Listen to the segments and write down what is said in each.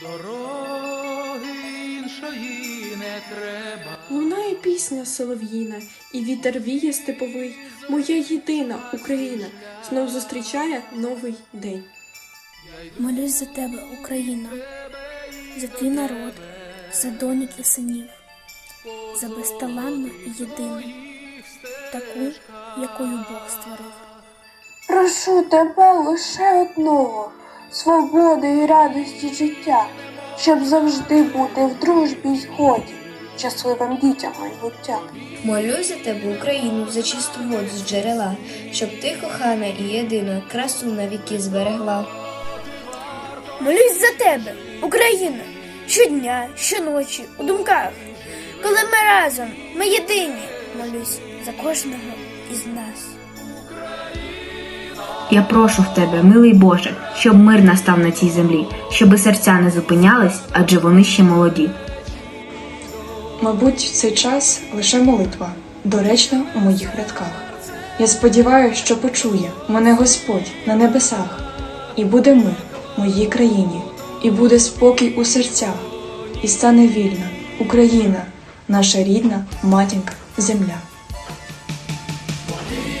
Дороги іншої не треба. Лунає пісня солов'їна, і вітер віє степовий. Моя єдина Україна знов зустрічає новий день. Молюсь за тебе, Україна, за твій народ, за доньок і синів, за безталанну і єдину, таку, якою Бог створив. Прошу тебе лише одного свободи і радості життя, щоб завжди бути в дружбі й згоді, щасливим дітям майбуття. Молюсь за тебе, Україну, за чисту воду з джерела, щоб ти, кохана і єдина, красу на віки зберегла. Молюсь за тебе, Україна, щодня, щоночі, у думках. Коли ми разом, ми єдині, молюсь за кожного із нас. Я прошу в тебе, милий Боже, щоб мир настав на цій землі, щоби серця не зупинялись, адже вони ще молоді. Мабуть, в цей час лише молитва, доречна у моїх рядках. Я сподіваюся, що почує мене Господь на небесах, і буде мир в моїй країні, і буде спокій у серцях, і стане вільна Україна, наша рідна матінка, земля.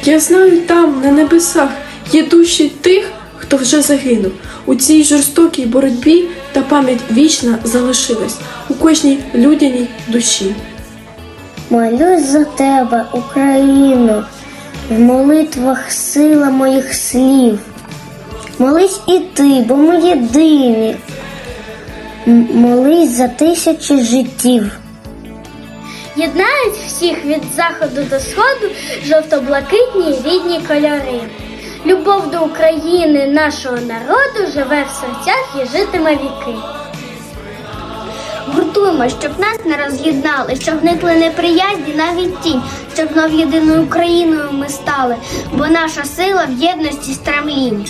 Я знаю там, на небесах, є душі тих, хто вже загинув. У цій жорстокій боротьбі та пам'ять вічна залишилась у кожній людяній душі. Молюсь за тебе, Україно, в молитвах сила моїх слів. Молись і ти, бо ми єдині. Молись за тисячі життів. Єднають всіх від заходу до сходу жовто-блакитні рідні кольори. Любов до України, нашого народу, живе в серцях і житиме віки. Гуртуємо, щоб нас не роз'єднали, щоб гникли неприязні навіть тінь, щоб знов єдиною Україною ми стали, бо наша сила в єдності стремлінь.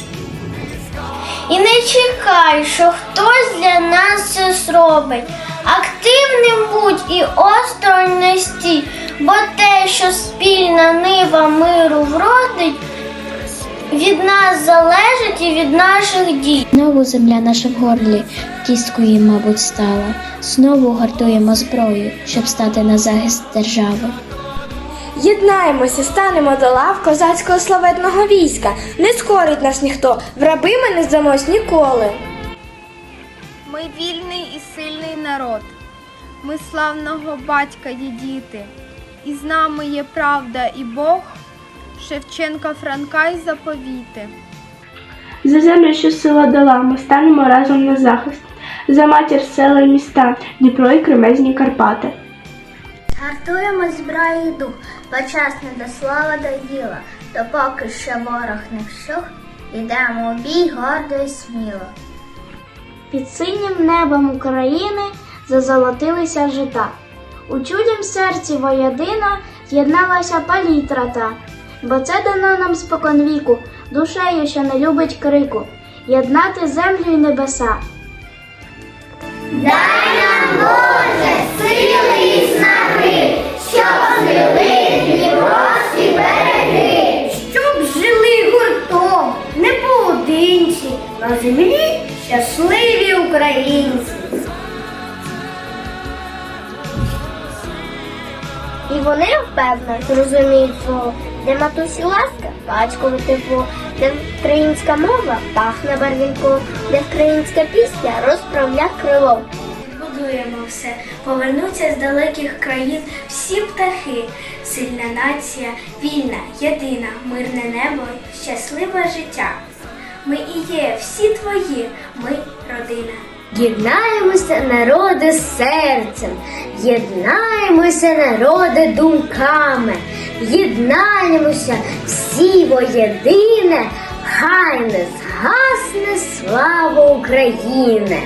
І не чекай, що хтось для нас це зробить. Активним будь і осторонь не стій, бо те, що спільна нива миру вродить, від нас залежить і від наших дій. Знову земля наша в горлі, кісткою, мабуть, стала. Знову гартуємо зброю, щоб стати на захист держави. Єднаємося, станемо до лав козацького славетного війська. Не скорить нас ніхто, в раби ми не здамось ніколи. Ми вільний і сильний народ. Ми славного батька є діти. І з нами є правда і Бог, Шевченка Франка й заповіти. За землю, що сила дала, ми станемо разом на захист. За матір села й міста, Дніпро і Кремезні Карпати. Гартуємо зброю і дух, бо час до слава до діла, допоки ще ворог не вщух, ідемо у бій гордо і сміло. Під синім небом України зазолотилися жита. У чудім серці воєдина з'єдналася палітра та, бо це дано нам споконвіку, душею, що не любить крику, єднати землю й небеса. Дай нам може сили і знати, Щоб жили гуртом, не поодинці, на землі щасливі українці. І вони впевнено зрозуміють свого, де матусі ласка, батькове тепло, де українська мова пахне барвінком, де українська пісня розправля крилом. Будуємо все, повернуться з далеких країн всі птахи, сильна нація, вільна, єдина, мирне небо, щасливе життя. Ми і є всі твої, ми родина. Єднаємося, народи, серцем, єднаємося, народи, думками, єднаємося всі воєдине, хай не згасне слава України.